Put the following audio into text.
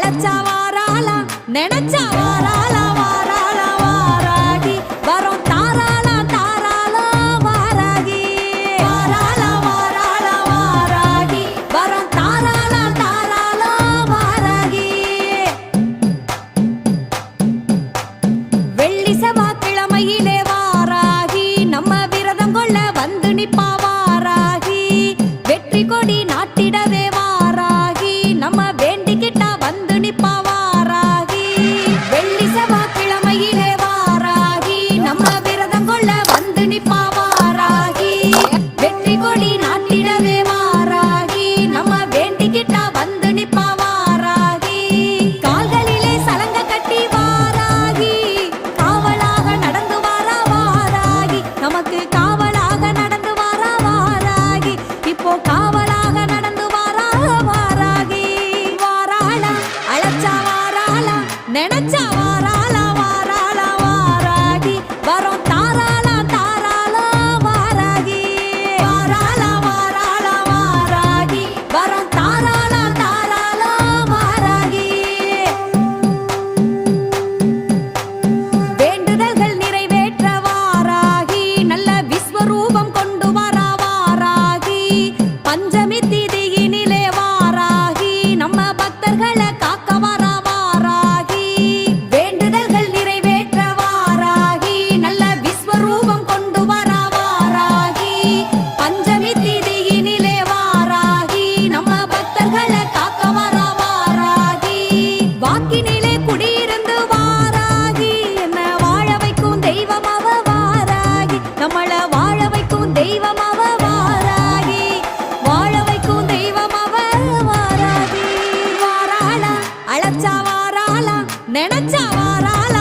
அழைச்சா வாராளா நினைச்சாவா யாரால